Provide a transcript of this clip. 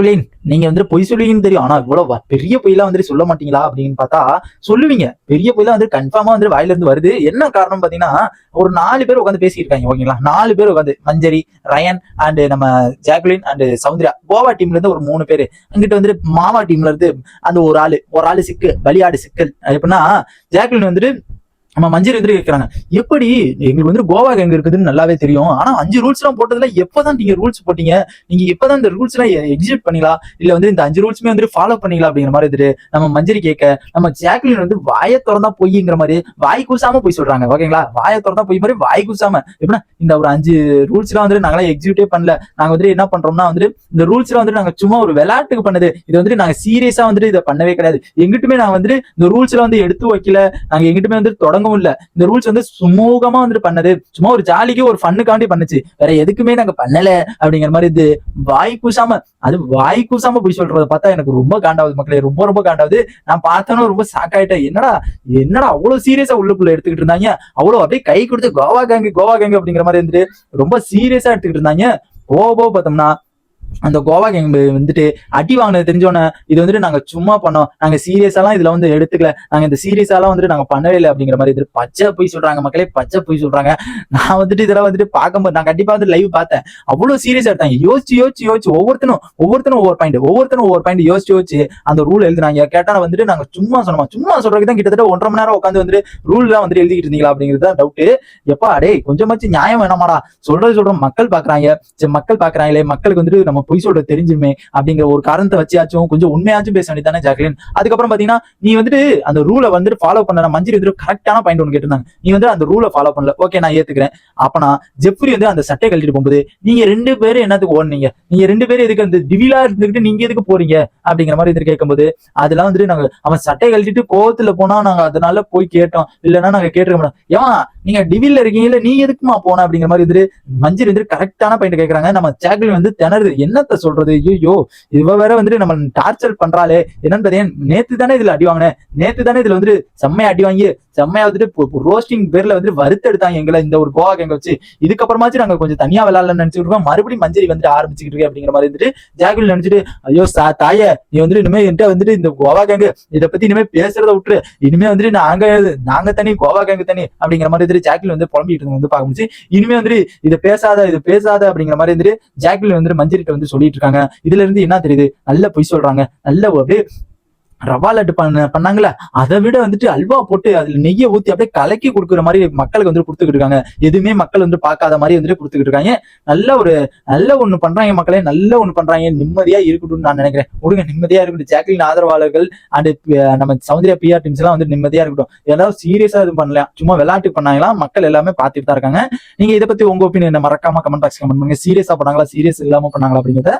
Jacqueline நீங்க வந்து பொய் சொல்லுவீங்கன்னு தெரியும். ஆனா இவ்வளவு பெரிய பொய்லாம் வந்து சொல்ல மாட்டீங்களா? அப்படின்னு பார்த்தா சொல்லுவீங்க. பெரிய பொய்லாம் வந்து கன்ஃபார்மா வந்து வாயில இருந்து வருது. என்ன காரணம் பாத்தீங்கன்னா ஒரு நாலு பேர் உட்காந்து பேசியிருக்காங்க ஓகேங்களா? நாலு பேர் உட்காந்து மஞ்சரி ரயன் அண்ட் நம்ம ஜாக்குலின் அண்ட் சௌந்தர்யா. கோவா டீம்ல இருந்து ஒரு மூணு பேர். அங்கிட்ட வந்து மாவா டீம்ல இருந்து அந்த ஒரு ஆளு. ஒரு ஆளு சிக்கல் பலியாடு சிக்கல். எப்படின்னா ஜாக்குலின் வந்துட்டு நம்ம மஞ்சள் எதிரி கேட்கறாங்க எப்படி எங்களுக்கு வந்து கோவா எங்க இருக்குதுன்னு நல்லாவே தெரியும். ஆனா அஞ்சு ரூல்ஸ் எல்லாம் போட்டதுல எப்பதான் நீங்க ரூல்ஸ் போட்டீங்க? நீங்க எப்பதான் இந்த ரூல்ஸ் எல்லாம் எக்ஸிட் பண்ணீங்களா? இல்ல வந்து இந்த அஞ்சு ரூல்ஸுமே வந்து ஃபாலோ பண்ணீங்களா அப்படிங்கிற மாதிரி இருக்கு நம்ம மஞ்சரி கேட்க நம்ம ஜாக்லின் வந்து வாயை திறந்தா பொய்ங்கிற மாதிரி வாய் கூசாம போய் சொல்றாங்க. ஓகேங்களா? வாயை திறந்தா பொய் மாதிரி வாய் கூசாம. எப்படின்னா இந்த ஒரு அஞ்சு ரூல்ஸ் எல்லாம் வந்து நாங்களா எக்ஸிக்யூட்டே பண்ணல. நாங்க வந்து என்ன பண்றோம்னா வந்துட்டு இந்த ரூல்ஸ் எல்லாம் வந்துட்டு நாங்க சும்மா ஒரு விளையாட்டுக்கு பண்ணது. இது வந்துட்டு நாங்க சீரியஸா வந்துட்டு இதை பண்ணவே கிடையாது. எங்கிட்டுமே நாங்க வந்துட்டு இந்த ரூல்ஸ் எல்லாம் வந்து எடுத்து வைக்கல. நாங்க எங்கிட்டுமே வந்து தொடங்கவும் இல்ல. இந்த ரூல்ஸ் வந்து சுமூகமா வந்துட்டு பண்ணது. சும்மா ஒரு ஜாலிக்கு ஒரு ஃபண்ணுக்காண்டி பண்ணுச்சு. வேற எதுக்குமே நாங்க பண்ணல அப்படிங்கிற மாதிரி இது வாய் கூசாம அது வாய் கூசாம போய் சொல்றத பார்த்தா எனக்கு ரொம்ப காண்டாவது மக்களே ரொம்ப ரொம்ப காண்டாவது. நான் பார்த்தோன்னு ரொம்ப ஷாக் ஆயிட்டேன். என்னடா என்னடா அவ்வளவு சீரியஸா உள்ளுக்குள்ள எடுத்துக்கிட்டு இருந்தாங்க? அவ்வளவு அப்படியே கை கொடுத்து கோவா கேங்கு கோவா கேங்கு அப்படிங்கிற மாதிரி இருந்துட்டு ரொம்ப சீரியஸா எடுத்துக்கிட்டு இருந்தாங்க. போக போக பார்த்தோம்னா அந்த கோவா கேங் வந்துட்டு அடி வாங்கினது தெரிஞ்சோன்னே இது வந்துட்டு நாங்க சும்மா பண்ணோம். நாங்க சீரியஸாலாம் இதுல வந்து எடுத்துக்கல. நாங்க இந்த சீரியஸாலாம் வந்துட்டு நாங்க பண்ணவே இல்லை அப்படிங்கிற மாதிரி இது பச்சை போய் சொல்றாங்க மக்களே பச்சை போய் சொல்றாங்க. நான் வந்துட்டு இதெல்லாம் வந்துட்டு பார்க்கும்போது நான் கண்டிப்பா வந்து லைவ் பார்த்தேன். அவ்வளவு சீரியஸா எடுத்தாங்க. யோசிச்சு யோசிச்சு யோசிச்சு ஒவ்வொருத்தனும் ஒவ்வொருத்தனும் ஒவ்வொரு பாயிண்ட் ஒவ்வொருத்தனும் ஒவ்வொரு பாயிண்ட் யோசிச்சு யோசிச்சு அந்த ரூல் எழுதுனாங்க. கேட்டா வந்துட்டு நாங்க சும்மா சொன்னோமா? சும்மா சொல்றதுக்கு தான் கிட்டத்தட்ட ஒன்றரை மணி நேரம் உட்காந்து வந்துட்டு ரூல் எல்லாம் வந்துட்டு எழுதிக்கிட்டு இருந்தீங்களா அப்படிங்கிறது தான் டவுட் எப்பா அடே கொஞ்சமாச்சு நியாயம் வேணாமாடா. சொல்றது சொல்றோம். மக்கள் பாக்குறாங்க சரி மக்கள் பாக்குறாங்களே மக்களுக்கு வந்துட்டு நம்ம பொய் சொல்ற தெரிஞ்சுமே அப்படிங்கிற ஒரு காரணத்தை வச்சியாச்சும் கொஞ்சம் உண்மையாச்சும் பேச வேண்டியதானே ஜாக்லின்? அதுக்கப்புறம் பாத்தீங்கன்னா நீ வந்துட்டு அந்த ரூலை வந்துட்டு ஃபாலோ பண்ண மஞ்சள் வந்துட்டு கரெக்டான பாயிண்ட் ஒன்று கேட்டிருந்தாங்க. நீ வந்து அந்த ரூலை ஃபாலோ பண்ணல. ஓகே நான் ஏத்துக்கிறேன். அப்பனா ஜெப்ரி வந்து அந்த சட்டையை கழட்டிட்டு போகும்போது நீங்க ரெண்டு பேரும் என்னத்துக்கு ஓடுனீங்க? நீங்க ரெண்டு பேரும் எதுக்கு அந்த டிவிலா இருந்துகிட்டு நீங்க எதுக்கு போறீங்க? அப்படிங்கிற மாதிரி இது கேட்கும்போது அதெல்லாம் வந்துட்டு நாங்க அவன் சட்டையை கழட்டிட்டு கோவத்துல போனா நாங்க அதனால போய் கேட்டோம். இல்லைன்னா நாங்க கேட்டிருக்க மாட்டோம். ஏன் நீங்க டிவில இருக்கீங்கல்ல நீ எதுக்குமா போன? அப்படிங்கிற மாதிரி வந்துட்டு மஞ்சள் வந்துட்டு கரெக்டான பாயிண்ட் கேட்கறாங்க நம்ம ஜாக்லின் வந்து திணறுது. என்னத்த சொல்றது? ஐயோ இவ வேற வந்துட்டு நம்ம டார்ச்சர் பண்றாளே. என்னன்னு நேத்து தானே இதுல அடி வாங்கினேன். நேத்து தானே இதுல வந்துட்டு செம்மையா அடி வாங்கி செம்மையா வந்துட்டு ரோஸ்டிங் பேர்ல வந்துட்டு வறுத்தெடுத்தாங்க எங்களை இந்த ஒரு கோவா கேங்க வச்சு. இதுக்கப்புறமாச்சு நாங்க கொஞ்சம் தனியா விளையாடலாம்னு நினைச்சிட்டு இருக்கோம். மறுபடியும் மஞ்சரி வந்துட்டு ஆரம்பிச்சுக்கிட்டு இருக்கு அப்படிங்கிற மாதிரி வந்துட்டு ஜாகுல் நினைச்சிட்டு ஐயோ சா- தாயே நீ வந்துட்டு இனிமே என்கிட்ட வந்துட்டு இந்த கோவா கேங்கு இதை பத்தி இனிமே பேசுறத விட்டுரு. இனிமே வந்துட்டு நாங்க நாங்க தனி கோவா கேங்கு தனி அப்படிங்கிற மாதிரி வந்துட்டு ஜாக்கில் வந்து புலம்பிட்டு வந்து பார்க்க முடிச்சு இனிமே வந்துட்டு இதை பேசாத இது பேசாத அப்படிங்கிற மாதிரி வந்துட்டு ஜாக்கில் வந்துட்டு மஞ்சரிட்ட வந்து சொல்லிட்டு இருக்காங்க. இதுல இருந்து என்ன தெரியுது? நல்ல பொய் சொல்றாங்க. நல்ல அப்படியே ரவா லட்டு பண்ண பண்ணாங்களே அதை விட வந்துட்டு அல்வா போட்டு அதுல நெய்யை ஊத்தி அப்படியே கலக்கி கொடுக்குற மாதிரி மக்களுக்கு வந்து கொடுத்துக்கிட்டு இருக்காங்க. எதுவுமே மக்கள் வந்து பார்க்காத மாதிரி வந்துட்டு கொடுத்துக்கிட்டு இருக்காங்க. நல்ல ஒரு நல்ல ஒண்ணு பண்றாங்க மக்களே நல்ல ஒண்ணு பண்றாங்க. நிம்மதியா இருக்கட்டும்னு நான் நினைக்கிறேன். விடுங்க நிம்மதியா இருக்கட்டும். ஜாக்லின் ஆதரவாளர்கள் அண்ட் நம்ம சௌந்தர்யா பிஆர் டீம்ஸ் எல்லாம் வந்து நிம்மதியா இருக்கட்டும். ஏதாவது சீரியஸா இது பண்ணலாம் சும்மா விளையாட்டு பண்ணாங்களா? மக்கள் எல்லாமே பார்த்துட்டு தான் இருக்காங்க. நீங்க இதை பத்தி உங்க ஒப்பீனியன் மறக்காம கமெண்ட் பாக்ஸ் கமெண்ட் பண்ணுங்க. சீரியஸா பண்ணாங்களா? சீரியஸ் இல்லாம பண்ணாங்களா அப்படிங்கிறத